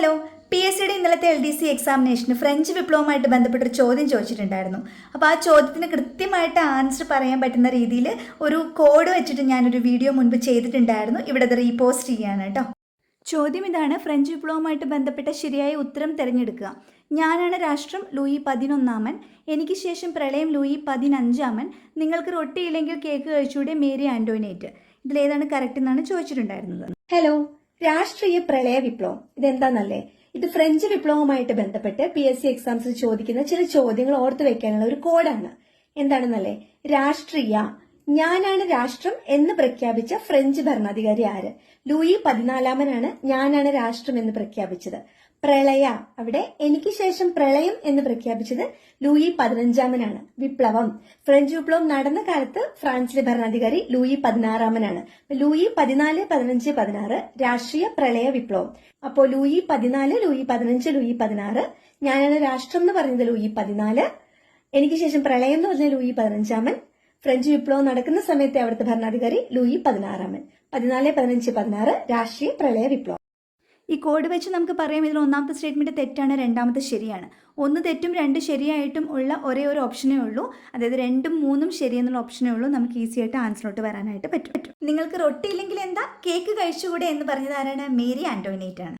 Hello P S സിയുടെ ഇന്നലത്തെ L D C എക്സാമിനേഷന് ഫ്രഞ്ച് വിപ്ലവമായിട്ട് ബന്ധപ്പെട്ടൊരു ചോദ്യം ചോദിച്ചിട്ടുണ്ടായിരുന്നു. അപ്പോൾ ആ ചോദ്യത്തിന് കൃത്യമായിട്ട് ആൻസർ പറയാൻ പറ്റുന്ന രീതിയിൽ ഒരു കോഡ് വെച്ചിട്ട് ഞാനൊരു വീഡിയോ മുൻപ് ചെയ്തിട്ടുണ്ടായിരുന്നു. ഇവിടെ അത് റീപോസ്റ്റ് ചെയ്യാണ് കേട്ടോ ചോദ്യം ഇതാണ് ഫ്രഞ്ച് വിപ്ലവമായിട്ട് ബന്ധപ്പെട്ട ശരിയായ ഉത്തരം തിരഞ്ഞെടുക്കുക. ഞാനാണ് രാഷ്ട്രം ലൂയി പതിനൊന്നാമൻ. എനിക്ക് ശേഷം പ്രളയം ലൂയി പതിനഞ്ചാമൻ. നിങ്ങൾക്ക് റൊട്ടിയില്ലെങ്കിൽ കേക്ക് കഴിച്ചുകൂടെ മേരി ആന്റോനേറ്റ് ഇതിലേതാണ് കറക്റ്റ് എന്നാണ് ചോദിച്ചിട്ടുണ്ടായിരുന്നത്. ഹലോ രാഷ്ട്രീയ പ്രളയ വിപ്ലവം. ഇതെന്താന്നല്ലേ? ഇത് ഫ്രഞ്ച് വിപ്ലവവുമായിട്ട് ബന്ധപ്പെട്ട് പി എസ് സി എക്സാംസിൽ ചോദിക്കുന്ന ചില ചോദ്യങ്ങൾ ഓർത്തു വെക്കാനുള്ള ഒരു കോഡാണ്. എന്താണെന്നല്ലേ? രാഷ്ട്രീയ ഞാനാണ് രാഷ്ട്രം എന്ന് പ്രഖ്യാപിച്ച ഫ്രഞ്ച് ഭരണാധികാരി ആര്? ലൂയി പതിനാലാമനാണ് ഞാനാണ് രാഷ്ട്രം എന്ന് പ്രഖ്യാപിച്ചത്. പ്രളയ. അവിടെ എനിക്ക് ശേഷം പ്രളയം എന്ന് പ്രഖ്യാപിച്ചത് ലൂയി പതിനഞ്ചാമനാണ്. വിപ്ലവം. ഫ്രഞ്ച് വിപ്ലവം നടന്ന കാലത്ത് ഫ്രാൻസിലെ ഭരണാധികാരി ലൂയി പതിനാറാമനാണ്. ലൂയി പതിനാല് പതിനഞ്ച് പതിനാറ് രാഷ്ട്രീയ പ്രളയ വിപ്ലവം. അപ്പോ ലൂയി പതിനാല് ലൂയി പതിനഞ്ച് ലൂയി പതിനാറ് ഞാനാണ് രാഷ്ട്രം എന്ന് പറഞ്ഞത് ലൂയി പതിനാല്. എനിക്ക് ശേഷം പ്രളയം എന്ന് പറഞ്ഞ ലൂയി പതിനഞ്ചാമൻ. ഫ്രഞ്ച് വിപ്ലവം നടക്കുന്ന സമയത്തെ അവിടുത്തെ ഭരണാധികാരി ലൂയി പതിനാറാമൻ. പതിനാല് പതിനഞ്ച് പതിനാറ് രാഷ്ട്രീയ പ്രളയ വിപ്ലവം. ഈ കോഡ് വെച്ച് നമുക്ക് പറയാം ഇതിൽ ഒന്നാമത്തെ സ്റ്റേറ്റ്മെന്റ് തെറ്റാണ് രണ്ടാമത്തെ ശരിയാണ്. ഒന്ന് തെറ്റും രണ്ട് ശരിയായിട്ടും ഉള്ള ഒരേ ഒരു ഓപ്ഷനേ ഉള്ളൂ. അതായത് രണ്ടും മൂന്നും ശരി എന്നുള്ള ഓപ്ഷനേ ഉള്ളൂ. നമുക്ക് ഈസി ആയിട്ട് ആൻസറിലോട്ട് വരാനായിട്ട് പറ്റും. നിങ്ങൾക്ക് റൊട്ടി ഇല്ലെങ്കിൽ എന്താ? കേക്ക് കഴിച്ചുകൂടെ എന്ന് പറഞ്ഞതാരാണ് മേരി ആന്റോനേറ്റ് ആണ്